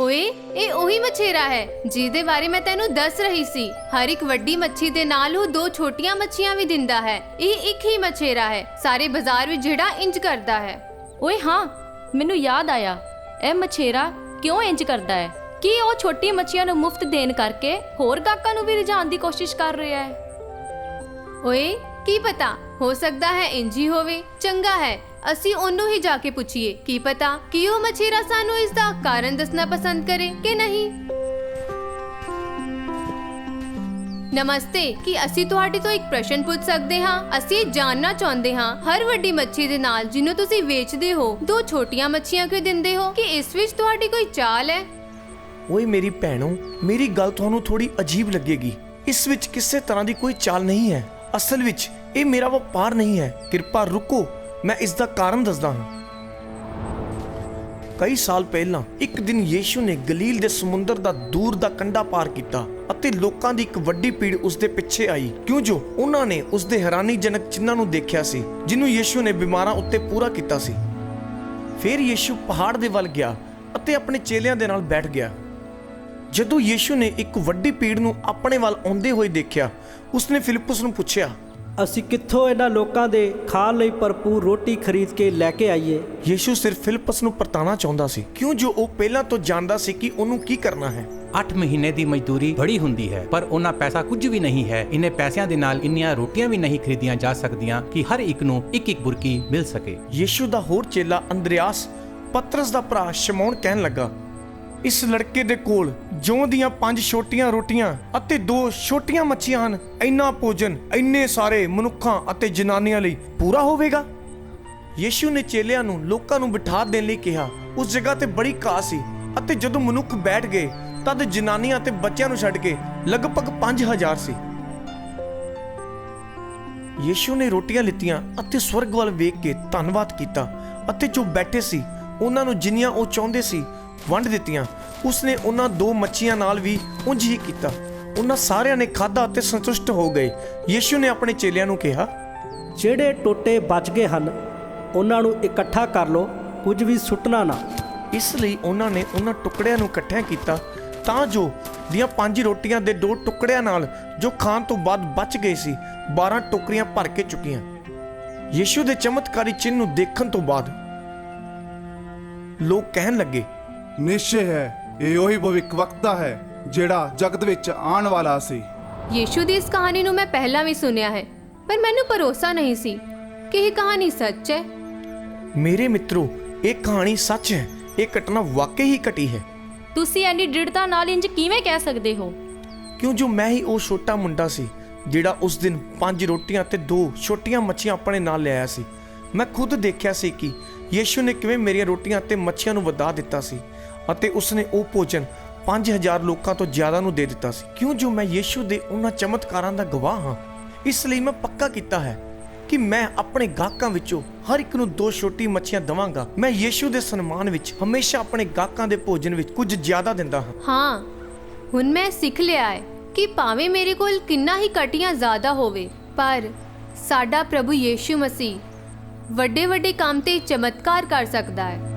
ਓਏ ਇਹ ਉਹੀ ਮਛੇਰਾ ਹੈ ਜਿਹਦੇ ਬਾਰੇ ਮੈਂ ਤੈਨੂੰ ਦੱਸ ਰਹੀ ਸੀ। ਹਰ ਇੱਕ ਵੱਡੀ ਮੱਛੀ ਦੇ ਨਾਲ ਉਹ ਦੋ ਛੋਟੀਆਂ ਮੱਛੀਆਂ ਵੀ ਦਿੰਦਾ ਹੈ। ਇਹ ਇੱਕ ਹੀ ਮਛੇਰਾ ਹੈ ਸਾਰੇ ਬਾਜ਼ਾਰ ਵਿੱਚ ਜਿਹੜਾ ਇੰਜ ਕਰਦਾ ਹੈ। ਓਏ ਹਾਂ ਮੈਨੂੰ ਯਾਦ ਆਇਆ ਇਹ ਮਛੇਰਾ ਕਿਉਂ ਇੰਜ ਕਰਦਾ ਹੈ? ਕੀ ਉਹ ਛੋਟੀ ਮੱਛੀਆਂ ਨੂੰ ਮੁਫਤ ਦੇਣ ਕਰਕੇ ਹੋਰ ਗਾਹਕਾਂ ਨੂੰ ਵੀ ਰਿਝਾਉਣ ਦੀ ਕੋਸ਼ਿਸ਼ ਕਰ ਰਿਹਾ ਹੈ? ਓਏ ਕੀ ਪਤਾ ਹੋ ਸਕਦਾ ਹੈ ਇੰਜ ਹੋਵੇ, ਚੰਗਾ ਹੈ। ਅਸੀਂ ਉਹਨੂੰ ਹੀ ਜਾ ਕੇ ਪੁੱਛੀਏ, ਕੀ ਪਤਾ, ਕਿ ਉਹ ਮਛੇਰਾ ਸਾਨੂੰ ਇਸ ਦਾ ਕਾਰਨ ਦੱਸਣਾ ਪਸੰਦ ਕਰੇ ਕਿ ਨਹੀਂ? ਨਮਸਤੇ, ਕੀ ਅਸੀਂ ਤੁਹਾਡੇ ਤੋਂ ਇੱਕ ਪ੍ਰਸ਼ਨ ਪੁੱਛ ਸਕਦੇ ਹਾਂ? ਅਸੀਂ ਜਾਣਨਾ ਚਾਹੁੰਦੇ ਹਾਂ, ਹਰ ਵੱਡੀ ਮੱਛੀ ਦੇ ਨਾਲ ਜਿਹਨੂੰ ਤੁਸੀਂ ਵੇਚਦੇ ਹੋ, ਦੋ ਛੋਟੀਆਂ ਮੱਛੀਆਂ ਕਿਉਂ ਦਿੰਦੇ ਹੋ? ਕਿ ਇਸ ਵਿੱਚ ਤੁਹਾਡੀ ਕੋਈ ਚਾਲ ਹੈ? ਓਏ ਮੇਰੀ ਭੈਣੋ, ਮੇਰੀ ਗੱਲ ਤੁਹਾਨੂੰ ਥੋੜੀ ਅਜੀਬ ਲੱਗੇਗੀ। ਇਸ ਵਿੱਚ ਕਿਸੇ ਤਰ੍ਹਾਂ ਦੀ ਕੋਈ ਚਾਲ ਨਹੀਂ ਹੈ। ਅਸਲ ਵਿੱਚ ਇਹ ਮੇਰਾ ਵਪਾਰ ਨਹੀਂ ਹੈ। ਕਿਰਪਾ ਰੁਕੋ, ਮੈਂ ਇਸ ਦਾ ਕਾਰਨ ਦੱਸਦਾ ਹਾਂ। ਕਈ ਸਾਲ ਪਹਿਲਾਂ ਇੱਕ ਦਿਨ ਯੀਸ਼ੂ ਨੇ ਗਲੀਲ ਦੇ ਸਮੁੰਦਰ ਦਾ ਦੂਰ ਦਾ ਕੰਢਾ ਪਾਰ ਕੀਤਾ ਅਤੇ ਲੋਕਾਂ ਦੀ ਇੱਕ ਵੱਡੀ ਭੀੜ ਉਸ ਦੇ ਪਿੱਛੇ ਆਈ। ਕਿਉਂ ਜੋ ਉਹਨਾਂ ਨੇ ਉਸ ਦੇ ਹੈਰਾਨੀਜਨਕ ਚਿੰਨਾਂ ਨੂੰ ਦੇਖਿਆ ਸੀ, ਜਿਹਨੂੰ ਯੀਸ਼ੂ ਨੇ ਬਿਮਾਰਾਂ ਉੱਤੇ ਪੂਰਾ ਕੀਤਾ ਸੀ। ਫਿਰ ਯੀਸ਼ੂ ਪਹਾੜ ਦੇ ਵੱਲ ਗਿਆ ਅਤੇ ਆਪਣੇ ਚੇਲਿਆਂ ਦੇ ਨਾਲ ਬੈਠ ਗਿਆ। ਜਦੋਂ ਯੀਸ਼ੂ ਨੇ ਇੱਕ ਵੱਡੀ ਭੀੜ ਨੂੰ ਆਪਣੇ ਵੱਲ ਆਉਂਦੇ ਹੋਏ ਦੇਖਿਆ, ਉਸਨੇ ਫਿਲਿਪਸ ਨੂੰ ਪੁੱਛਿਆ ਅਸੀਂ ਕਿੱਥੋਂ ਇਹਨਾਂ ਲੋਕਾਂ ਦੇ ਖਾਣ ਲਈ ਭਰਪੂਰ ਰੋਟੀ ਖਰੀਦ ਕੇ ਲੈ ਕੇ ਆਈਏ? ਯੀਸ਼ੂ ਸਿਰਫ ਫਿਲਿੱਪਸ ਨੂੰ ਪਰਤਾਣਾ ਚਾਹੁੰਦਾ ਸੀ। ਕਿਉਂ ਜੋ ਉਹ ਪਹਿਲਾਂ ਤੋਂ ਜਾਣਦਾ ਸੀ ਕਿ ਉਹਨੂੰ ਕੀ ਕਰਨਾ ਹੈ? 8 ਮਹੀਨੇ ਦੀ ਮਜ਼ਦੂਰੀ ਬੜੀ ਹੁੰਦੀ ਹੈ ਪਰ ਉਹਨਾਂ ਪੈਸਾ ਕੁਝ ਵੀ ਨਹੀਂ ਹੈ। ਇਨੇ ਪੈਸਿਆਂ ਦੇ ਨਾਲ ਇੰਨੀਆਂ ਰੋਟੀਆਂ ਵੀ ਨਹੀਂ ਖਰੀਦੀਆਂ ਜਾ ਸਕਦੀਆਂ ਕਿ ਹਰ ਇੱਕ ਨੂੰ ਇੱਕ ਇੱਕ ਬੁਰਕੀ ਮਿਲ ਸਕੇ। ਯੀਸ਼ੂ ਦਾ ਹੋਰ ਚੇਲਾ ਅੰਦਰਿਆਸ ਪਤਰਸ ਦਾ ਭਰਾ ਸ਼ਮੌਨ ਕਹਿਣ ਲੱਗਾ ਇਸ ਲੜਕੇ ਦੇ ਕੋਲ ਜੌਂ ਦੀਆਂ ਪੰਜ ਛੋਟੀਆਂ ਰੋਟੀਆਂ ਅਤੇ ਦੋ ਛੋਟੀਆਂ ਮੱਛੀਆਂ ਹਨ, ਇੰਨਾ ਭੋਜਨ, ਇੰਨੇ ਸਾਰੇ ਮਨੁੱਖਾਂ ਅਤੇ ਜਨਾਨੀਆਂ ਲਈ ਪੂਰਾ ਹੋਵੇਗਾ? ਯੀਸ਼ੂ ਨੇ ਚੇਲਿਆਂ ਨੂੰ, ਲੋਕਾਂ ਨੂੰ ਬਿਠਾ ਦੇਣ ਲਈ ਕਿਹਾ। ਉਸ ਜਗ੍ਹਾ ਤੇ ਬੜੀ ਘਾਹ ਸੀ ਅਤੇ ਜਦੋਂ ਮਨੁੱਖ ਬੈਠ ਗਏ, ਤਦ ਜਨਾਨੀਆਂ ਅਤੇ ਬੱਚਿਆਂ ਨੂੰ ਛੱਡ ਕੇ ਲਗਭਗ 5000 ਸੀ। ਯੀਸ਼ੂ ਨੇ ਰੋਟੀਆਂ ਲਿੱਤੀਆਂ ਅਤੇ ਸਵਰਗ ਵੱਲ ਵੇਖ ਕੇ ਧੰਨਵਾਦ ਕੀਤਾ ਅਤੇ ਜੋ ਬੈਠੇ ਸੀ, ਉਹਨਾਂ ਨੂੰ ਜਿੰਨੀਆਂ ਉਹ ਚਾਹੁੰਦੇ ਸੀ ਵੰਡ ਦਿੱਤੀਆਂ। ਉਸਨੇ ਉਹਨਾਂ ਦੋ ਮੱਛੀਆਂ ਨਾਲ ਵੀ ਉਂਝ ਹੀ ਕੀਤਾ। ਉਹਨਾਂ ਸਾਰਿਆਂ ਨੇ ਖਾਧਾ ਅਤੇ ਸੰਤੁਸ਼ਟ ਹੋ ਗਏ। ਯੀਸ਼ੂ ਨੇ ਆਪਣੇ ਚੇਲਿਆਂ ਨੂੰ ਕਿਹਾ ਜਿਹੜੇ ਟੋਟੇ ਬਚ ਗਏ ਹਨ ਉਹਨਾਂ ਨੂੰ ਇਕੱਠਾ ਕਰ ਲਓ ਕੁਝ ਵੀ ਸੁੱਟਣਾ ਨਾ। ਇਸ ਲਈ ਉਹਨਾਂ ਨੇ ਉਹਨਾਂ ਟੁਕੜਿਆਂ ਨੂੰ ਇਕੱਠਿਆਂ ਕੀਤਾ। ਤਾਂ ਜੋ ਦੀਆਂ ਪੰਜ ਰੋਟੀਆਂ ਦੇ ਦੋ ਟੁਕੜਿਆਂ ਨਾਲ ਜੋ ਖਾਣ ਤੋਂ ਬਾਅਦ ਬਚ ਗਏ ਸੀ 12 ਟੋਕਰੀਆਂ ਭਰ ਕੇ ਚੁੱਕੀਆਂ। ਯੀਸ਼ੂ ਦੇ ਚਮਤਕਾਰੀ ਚਿੰਨ੍ਹ ਨੂੰ ਦੇਖਣ ਤੋਂ ਬਾਅਦ ਲੋਕ ਕਹਿਣ ਲੱਗੇ ਨਿਸ਼ਚੈ ਹੈ। ਇਹ ਉਹੀ ਭਵਿੱਖਵਕਤਾ ਹੈ ਜਿਹੜਾ ਜਗਤ ਵਿੱਚ ਆਉਣ ਵਾਲਾ ਸੀ। ਯੀਸ਼ੂ ਦੀ ਇਸ ਕਹਾਣੀ ਨੂੰ ਮੈਂ ਪਹਿਲਾਂ ਵੀ ਸੁਣਿਆ ਹੈ ਪਰ ਮੈਨੂੰ ਭਰੋਸਾ ਨਹੀਂ ਸੀ ਕਿ ਇਹ ਕਹਾਣੀ ਸੱਚ ਹੈ। ਮੇਰੇ ਮਿੱਤਰੋ ਇਹ ਕਹਾਣੀ ਸੱਚ ਹੈ। ਇਹ ਘਟਨਾ ਵਾਕਈ ਹੀ ਘਟੀ ਹੈ। ਤੁਸੀਂ ਐਨੀ ਦ੍ਰਿੜਤਾ ਨਾਲ ਇੰਜ ਕਿਵੇਂ ਕਹਿ ਸਕਦੇ ਹੋ? ਕਿਉਂ ਜੋ ਮੈਂ ਹੀ ਉਹ ਛੋਟਾ ਮੁੰਡਾ ਸੀ ਜਿਹੜਾ ਉਸ ਦਿਨ ਪੰਜ ਰੋਟੀਆਂ ਤੇ ਦੋ ਛੋਟੀਆਂ ਮੱਛੀਆਂ ਆਪਣੇ ਨਾਲ ਲਿਆਇਆ ਸੀ। ਮੈਂ ਖੁਦ ਦੇਖਿਆ ਸੀ ਕਿ ਯੀਸ਼ੂ ਨੇ ਕਿਵੇਂ ਮੇਰੀਆਂ ਰੋਟੀਆਂ ਤੇ ਮੱਛੀਆਂ ਨੂੰ ਵਧਾ ਦਿੱਤਾ ਸੀ। ਅਤੇ ਉਸਨੇ ਉਹ ਭੋਜਨ 5000 ਲੋਕਾਂ ਤੋਂ ਜ਼ਿਆਦਾ ਨੂੰ ਦੇ ਦਿੱਤਾ ਸੀ। ਕਿਉਂ ਜੋ ਮੈਂ ਯੀਸ਼ੂ ਦੇ ਉਹਨਾਂ ਚਮਤਕਾਰਾਂ ਦਾ ਗਵਾਹ ਹਾਂ? ਇਸ ਲਈ ਮੈਂ ਪੱਕਾ ਕੀਤਾ ਹੈ ਕਿ ਮੈਂ ਆਪਣੇ ਗਾਹਕਾਂ ਵਿੱਚੋਂ ਹਰ ਇੱਕ ਨੂੰ ਦੋ ਛੋਟੀ ਮੱਛੀਆਂ ਦਵਾਂਗਾ। ਮੈਂ ਯੀਸ਼ੂ ਦੇ ਸਨਮਾਨ ਵਿੱਚ ਹਮੇਸ਼ਾ ਆਪਣੇ ਗਾਹਕਾਂ ਦੇ ਭੋਜਨ ਵਿੱਚ ਕੁਝ ਜ਼ਿਆਦਾ ਦਿੰਦਾ ਹਾਂ। ਹਾਂ, ਹੁਣ ਮੈਂ ਸਿੱਖ ਲਿਆ ਹੈ ਕਿ ਭਾਵੇਂ ਮੇਰੇ ਕੋਲ ਕਿੰਨਾ ਹੀ ਕਟੀਆਂ ਜ਼ਿਆਦਾ ਹੋਵੇ, ਪਰ ਸਾਡਾ ਪ੍ਰਭੂ ਯੀਸ਼ੂ ਮਸੀਹ ਵੱਡੇ ਵੱਡੇ ਕੰਮ ਤੇ ਚਮਤਕਾਰ ਕਰ ਸਕਦਾ ਹੈ।